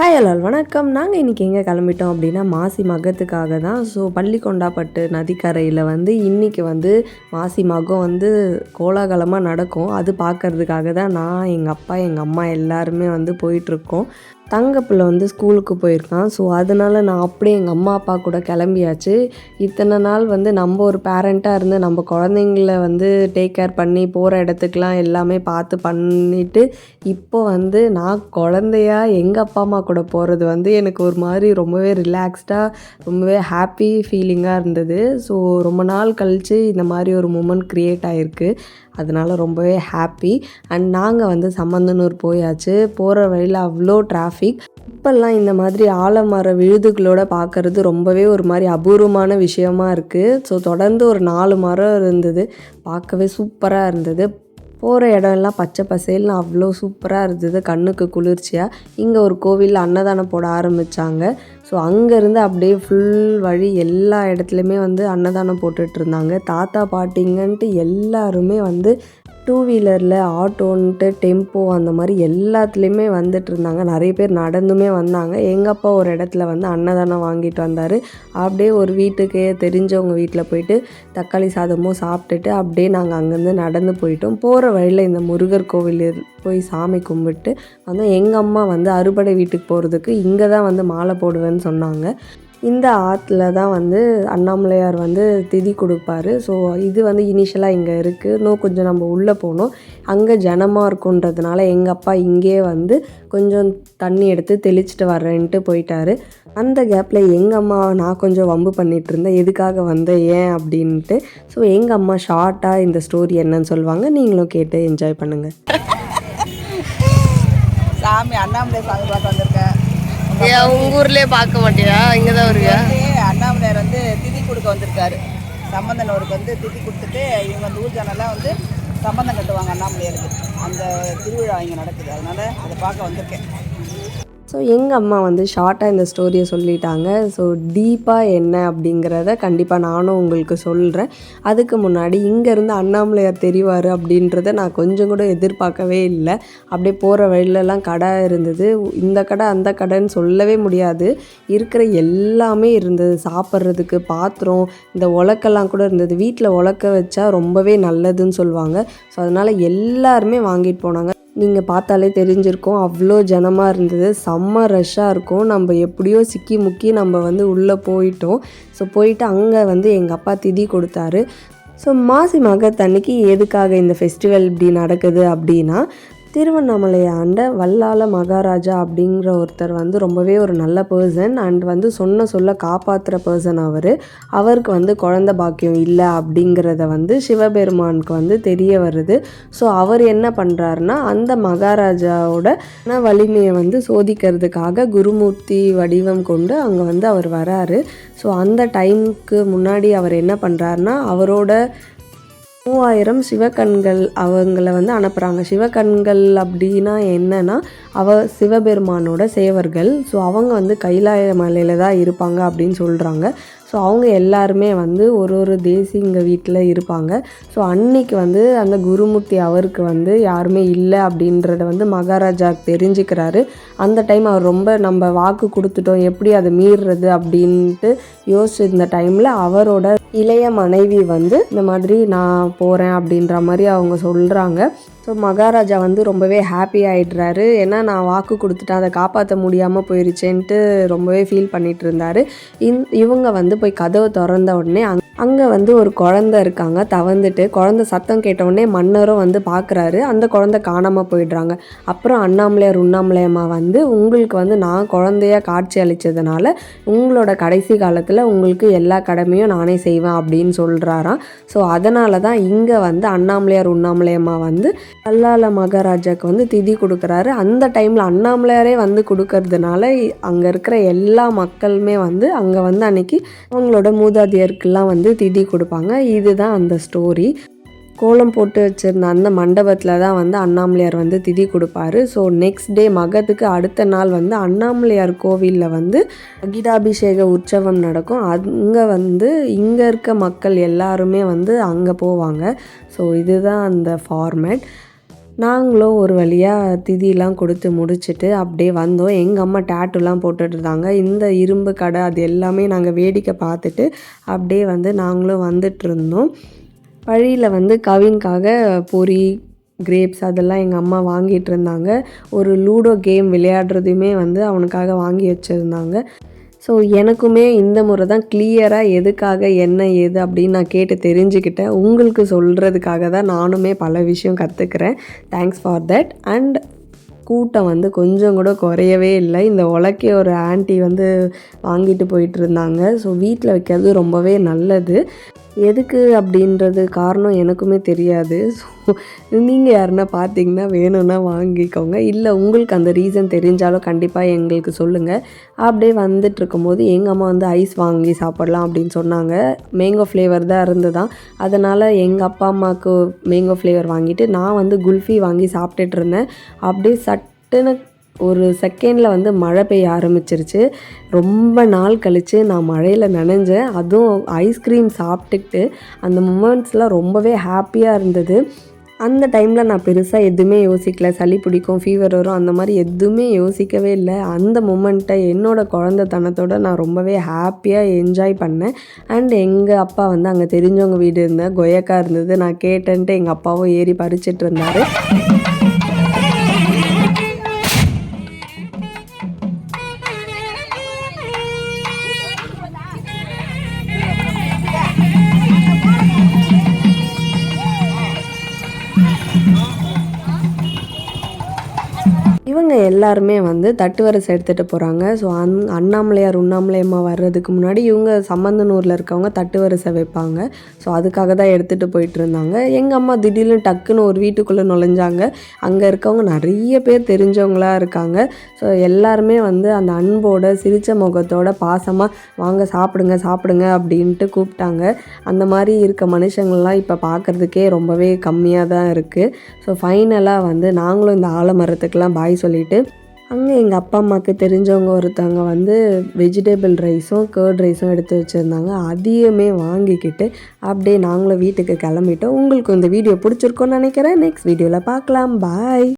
Hi அலால் வணக்கம். நாங்கள் இன்றைக்கி எங்கே கிளம்பிட்டோம் அப்படின்னா மாசி மகத்துக்காக தான். ஸோ பள்ளிக்கொண்டாப்பட்டு நதிக்கரையில் வந்து இன்றைக்கி வந்து மாசி மகம் வந்து கோலாகலமாக நடக்கும். அது பார்க்கறதுக்காக தான் நான் எங்கள் அப்பா எங்கள் அம்மா எல்லாருமே வந்து போயிட்டுருக்கோம் தங்கப்பிள்ளை வந்து ஸ்கூலுக்கு போயிருக்கான். ஸோ அதனால் நான் அப்படியே எங்கள் அம்மா அப்பா கூட கிளம்பியாச்சு. இத்தனை நாள் வந்து நம்ம ஒரு பேரண்ட்டாக இருந்து நம்ம குழந்தைங்கள வந்து டேக் கேர் பண்ணி போகிற இடத்துக்குலாம் எல்லாமே பார்த்து பண்ணிவிட்டு இப்போ வந்து நான் குழந்தையா எங்கள் அப்பா அம்மா கூட போகிறது வந்து எனக்கு ஒரு மாதிரி ரொம்பவே ரிலாக்ஸ்டாக ரொம்பவே ஹாப்பி ஃபீலிங்காக இருந்தது. ஸோ ரொம்ப நாள் கழித்து இந்த மாதிரி ஒரு மூமெண்ட் க்ரியேட் ஆகிருக்கு அதனால ரொம்பவே ஹாப்பி அண்ட் நாங்கள் வந்து சம்மந்தனூர் போயாச்சு. போகிற வழியில் அவ்வளோ டிராஃபிக் இப்போல்லாம் இந்த மாதிரி ஆலமர விழுதுகளோட பார்க்குறது ரொம்பவே ஒரு மாதிரி அபூர்வமான விஷயமா இருக்குது ஸோ தொடர்ந்து ஒரு நாலு மரம் இருந்தது. பார்க்கவே சூப்பராக இருந்தது. போகிற இடம் எல்லாம் பச்சை பசேல்னு அவ்வளோ சூப்பராக இருந்தது. கண்ணுக்கு குளிர்ச்சியாக இங்கே ஒரு கோவிலில் அன்னதானம் போட ஆரம்பித்தாங்க ஸோ அங்கேருந்து அப்படியே ஃபுல் வழி எல்லா இடத்துலையுமே வந்து அன்னதானம் போட்டுட்ருந்தாங்க தாத்தா பாட்டிங்கன்ட்டு எல்லாருமே வந்து டூ வீலரில் ஆட்டோன்ட்டு டெம்போ அந்த மாதிரி எல்லாத்துலேயுமே வந்துட்டு இருந்தாங்க. நிறைய பேர் நடந்துமே வந்தாங்க. எங்கள் அப்பா ஒரு இடத்துல வந்து அன்னதானம் வாங்கிட்டு வந்தார். அப்படியே ஒரு வீட்டுக்கு தெரிஞ்சவங்க வீட்டில் போயிட்டு தக்காளி சாதமும் சாப்பிட்டுட்டு அப்படியே நாங்கள் அங்கேருந்து நடந்து போயிட்டோம். போகிற வழியில் இந்த முருகர் கோவில் போய் சாமி கும்பிட்டு வந்து எங்கள் அம்மா வந்து அறுபடை வீட்டுக்கு போகிறதுக்கு இங்கே தான் வந்து மாலை போடுவேன்னு சொன்னாங்க. இந்த ஆற்றுல தான் வந்து அண்ணாமலையார் வந்து திதி கொடுப்பாரு. ஸோ இது வந்து இனிஷியலாக இங்கே இருக்குது இன்னும் கொஞ்சம் நம்ம உள்ளே போனோம் அங்கே ஜனமாக இருக்குன்றதுனால எங்கள் அப்பா இங்கேயே வந்து கொஞ்சம் தண்ணி எடுத்து தெளிச்சிட்டு வர்றேன்ட்டு போயிட்டாரு. அந்த கேப்பில் எங்கள் அம்மா நான் கொஞ்சம் வம்பு பண்ணிகிட்டு இருந்தேன். எதுக்காக வந்தேன் ஏன் அப்படின்ட்டு. ஸோ எங்கள் அம்மா ஷார்ட்டாக இந்த ஸ்டோரி என்னன்னு சொல்லுவாங்க. நீங்களும் கேட்டு என்ஜாய் பண்ணுங்கள் சாமி அண்ணாமலை சாமி பார்க்க வந்திருக்கேன். ஏன் உங்க ஊர்லயே பார்க்க மாட்டியா? இங்கே தான் வருவியா அண்ணாமலையார் வந்து திதி கொடுக்க வந்திருக்காரு. சம்பந்தனூருக்கு வந்து திதி கொடுத்துட்டு இவங்க அந்த ஊர் ஜனெல்லாம் வந்து சம்பந்தம் கட்டுவாங்க அண்ணாமலையாருக்கு. அந்த திருவிழா இங்கே நடக்குது. அதனால அதை பார்க்க வந்திருக்கேன். ஸோ எங்கள் அம்மா வந்து ஷார்ட்டாக இந்த ஸ்டோரியை சொல்லிட்டாங்க. ஸோ டீப்பாக என்ன அப்படிங்கிறத கண்டிப்பாக நானும் உங்களுக்கு சொல்கிறேன் அதுக்கு முன்னாடி இங்கேருந்து அண்ணாமலையார் தெரிவார் அப்படின்றத நான் கொஞ்சம் கூட எதிர்பார்க்கவே இல்லை. அப்படியே போகிற வழியிலலாம் கடை இருந்தது. இந்த கடை அந்த கடைன்னு சொல்லவே முடியாது. இருக்கிற எல்லாமே இருந்தது. சாப்பிட்றதுக்கு பாத்திரம் இந்த உலக்கெல்லாம் கூட இருந்தது. வீட்டில் உலக்க வச்சா ரொம்பவே நல்லதுன்னு சொல்லுவாங்க. ஸோ அதனால் எல்லாருமே வாங்கிட்டு போனாங்க. நீங்கள் பார்த்தாலே தெரிஞ்சிருக்கும். அவ்வளோ ஜனமாக இருந்தது. செம்ம ரஷ்ஷாக இருக்கும். நம்ம எப்படியோ சிக்கி முக்கி நம்ம வந்து உள்ளே போயிட்டோம். ஸோ போயிட்டு அங்கே வந்து எங்கள் அப்பா திதி கொடுத்தாரு. ஸோ மாசி மகத்தன்னைக்கு எதுக்காக இந்த ஃபெஸ்டிவல் இப்படி நடக்குது அப்படின்னா திருவண்ணாமலை ஆண்ட வல்லால மகாராஜா அப்படிங்கிற ஒருத்தர் வந்து ரொம்பவே ஒரு நல்ல பர்சன் அண்ட் வந்து சொன்ன சொல்ல காப்பாற்றுற பர்சன் அவர். அவருக்கு வந்து குழந்த பாக்கியம் இல்லை அப்படிங்கிறத வந்து சிவபெருமானுக்கு வந்து தெரிய வருது. ஸோ அவர் என்ன பண்ணுறாருன்னா அந்த மகாராஜாவோட வலிமையை வந்து சோதிக்கிறதுக்காக குருமூர்த்தி வடிவம் கொண்டு அங்கே வந்து அவர் வராரு. ஸோ அந்த டைமுக்கு முன்னாடி அவர் என்ன பண்ணுறாருன்னா அவரோட மூவாயிரம் சிவகண்கள் அவங்கள வந்து அனுப்புகிறாங்க சிவகண்கள் அப்படின்னா என்னன்னா அவ சிவபெருமானோட சேவர்கள். ஸோ அவங்க வந்து கைலாய மலையில் தான் இருப்பாங்க அப்படின்னு சொல்கிறாங்க ஸோ அவங்க எல்லாருமே வந்து ஒரு ஒரு தேசிங்க வீட்டில் இருப்பாங்க. ஸோ அன்னைக்கு வந்து அந்த குருமூர்த்தி அவருக்கு வந்து யாருமே இல்லை அப்படின்றத வந்து மகாராஜா தெரிஞ்சுக்கிறாரு. அந்த டைம் அவர் ரொம்ப நம்ம வாக்கு கொடுத்துட்டோம் எப்படி அதை மீறுறது அப்படின்ட்டு யோசிச்சிருந்த டைமில் அவரோட இளைய மனைவி வந்து இந்த மாதிரி நான் போகிறேன் அப்படின்ற மாதிரி அவங்க சொல்கிறாங்க ஸோ மகாராஜா வந்து ரொம்பவே ஹாப்பி ஆகிடுறாரு ஏன்னா நான் வாக்கு கொடுத்துட்டேன் அதை காப்பாற்ற முடியாமல் போயிருச்சேன்ட்டு ரொம்பவே ஃபீல் பண்ணிகிட்டு இருந்தார். இந் இவங்க வந்து போய் கதவை திறந்த உடனே அங் அங்கே வந்து ஒரு குழந்த இருக்காங்க தவந்துட்டு குழந்த சத்தம் கேட்டவுடனே மன்னரும் வந்து பார்க்குறாரு அந்த குழந்த காணாமல் போயிடுறாங்க. அப்புறம் அண்ணாமலையார் உண்ணாமலையம்மா வந்து உங்களுக்கு வந்து நான் குழந்தையா காட்சி அளித்ததுனால உங்களோட கடைசி காலத்தில் உங்களுக்கு எல்லா கடமையும் நானே செய்வேன் அப்படின்னு சொல்கிறாராம் ஸோ அதனால தான் இங்கே வந்து அண்ணாமலையார் உண்ணாமலையம்மா வந்து கல்லால மகாராஜாக்கு வந்து திதி கொடுக்குறாரு. அந்த டைமில் அண்ணாமலையாரே வந்து கொடுக்கறதுனால அங்கே இருக்கிற எல்லா மக்களுமே வந்து அங்கே வந்து அன்னைக்கு அவங்களோட மூதாதையருக்கெல்லாம் வந்து திதி கொடுப்பாங்க. இதுதான் அந்த ஸ்டோரி கோலம் போட்டு வச்சிருந்த அந்த மண்டபத்தில் தான் வந்து அண்ணாமலையார் வந்து திதி கொடுப்பாரு. ஸோ நெக்ஸ்ட் டே மகத்துக்கு அடுத்த நாள் வந்து அண்ணாமலையார் கோவிலில் வந்து அகிடாபிஷேக உற்சவம் நடக்கும். அங்கே வந்து இங்கே இருக்க மக்கள் எல்லாருமே வந்து அங்கே போவாங்க. ஸோ இதுதான் அந்த ஃபார்மேட் நாங்களும் ஒரு வழியாக திதியெலாம் கொடுத்து முடிச்சுட்டு அப்படியே வந்தோம். எங்கள் அம்மா டேட்டுலாம் போட்டுட்ருந்தாங்க இந்த இரும்பு கடை அது எல்லாமே நாங்கள் வேடிக்கை பார்த்துட்டு அப்படியே வந்து நாங்களும் வந்துட்டுருந்தோம் வழியில் வந்து கவின்காக பொரி கிரேப்ஸ் அதெல்லாம் எங்கள் அம்மா வாங்கிட்டு இருந்தாங்க. ஒரு லூடோ கேம் விளையாடுறதையுமே வந்து அவனுக்காக வாங்கி வச்சுருந்தாங்க. ஸோ எனக்குமே இந்த முறை தான் கிளியராக எதுக்காக என்ன ஏது அப்படின்னு நான் கேட்டு தெரிஞ்சுக்கிட்டேன். உங்களுக்கு சொல்கிறதுக்காக தான் நானுமே பல விஷயம் கற்றுக்கிறேன் தேங்க்ஸ் ஃபார் தட் அண்ட் கூட்டம் வந்து கொஞ்சம் கூட குறையவே இல்லை. இந்த உலக்கே ஒரு ஆன்ட்டி வந்து வாங்கிட்டு போயிட்டு இருந்தாங்க. ஸோ வீட்டில் வைக்கிறது ரொம்பவே நல்லது. எதுக்கு அப்படின்றது காரணம் எனக்குமே தெரியாது. ஸோ நீங்கள் யாருன்னா பார்த்தீங்கன்னா வேணும்னா வாங்கிக்கோங்க. இல்லை உங்களுக்கு அந்த ரீசன் தெரிஞ்சாலும் கண்டிப்பாக எங்களுக்கு சொல்லுங்கள் அப்படியே வந்துட்டு இருக்கும்போது எங்கள் அம்மா வந்து ஐஸ் வாங்கி சாப்பிடலாம் அப்படின்னு சொன்னாங்க. மேங்கோ ஃப்ளேவர் தான் இருந்ததான் அதனால் எங்கள் அப்பா அம்மாவுக்கு மேங்கோ ஃப்ளேவர் வாங்கிட்டு நான் வந்து குல்ஃபி வாங்கி சாப்பிட்டுட்டு இருந்தேன். அப்படியே சட்டுன்னு ஒரு செகண்டில் வந்து மழை பெய்ய ஆரம்பிச்சிருச்சு. ரொம்ப நாள் கழித்து நான் மழையில் நனைஞ்சேன். அதுவும் ஐஸ்கிரீம் சாப்பிட்டுக்கிட்டு அந்த மூமெண்ட்ஸ்லாம் ரொம்பவே ஹாப்பியாக இருந்தது. அந்த டைமில் நான் பெருசாக எதுவுமே யோசிக்கல. சளி பிடிக்கும் ஃபீவர் வரும் அந்த மாதிரி எதுவுமே யோசிக்கவே இல்லை. அந்த மூமெண்ட்டை என்னோடய குழந்தைத்தனத்தோடு நான் ரொம்பவே ஹாப்பியாக என்ஜாய் பண்ணேன். அண்ட் எங்கள் அப்பா வந்து அங்கே தெரிஞ்சவங்க வீடு இருந்தேன் கொயக்கா இருந்தது. நான் கேட்டேன்ட்டு எங்கள் அப்பாவும் ஏறி பறிச்சிட்டு இருந்தார். எல்லாருமே வந்து தட்டு வரிசை எடுத்துகிட்டு போகிறாங்க ஸோ அந் அண்ணாமலையார் உண்ணாமலையம்மா வர்றதுக்கு முன்னாடி இவங்க சம்பந்தனூரில் இருக்கவங்க தட்டு வரிசை வைப்பாங்க. ஸோ அதுக்காக தான் எடுத்துகிட்டு போயிட்டு இருந்தாங்க. எங்கள் அம்மா திடீர்னு டக்குன்னு ஒரு வீட்டுக்குள்ளே நுழைஞ்சாங்க. அங்கே இருக்கவங்க நிறைய பேர் தெரிஞ்சவங்களா இருக்காங்க. ஸோ எல்லாருமே வந்து அந்த அன்போட சிரித்த முகத்தோட பாசமாக வாங்க சாப்பிடுங்க சாப்பிடுங்க அப்படின்ட்டு கூப்பிட்டாங்க. அந்த மாதிரி இருக்க மனுஷங்கள்லாம் இப்போ பார்க்குறதுக்கே ரொம்பவே கம்மியாக தான் இருக்குது ஸோ ஃபைனலாக வந்து நாங்களும் இந்த ஆலமரத்துக்கெலாம் பாய் சொல்லிவிட்டு அங்கே எங்கள் அப்பா அம்மாவுக்கு தெரிஞ்சவங்க ஒருத்தவங்க வந்து வெஜிடபிள் ரைஸும் கேர்ட் ரைஸும் எடுத்து வச்சுருந்தாங்க. அதையுமே வாங்கிக்கிட்டு அப்படியே நாங்களும் வீட்டுக்கு கிளம்பிட்டோம். உங்களுக்கு இந்த வீடியோ பிடிச்சிருக்கோன்னு நினைக்கிறேன். நெக்ஸ்ட் வீடியோவில் பார்க்கலாம். பாய்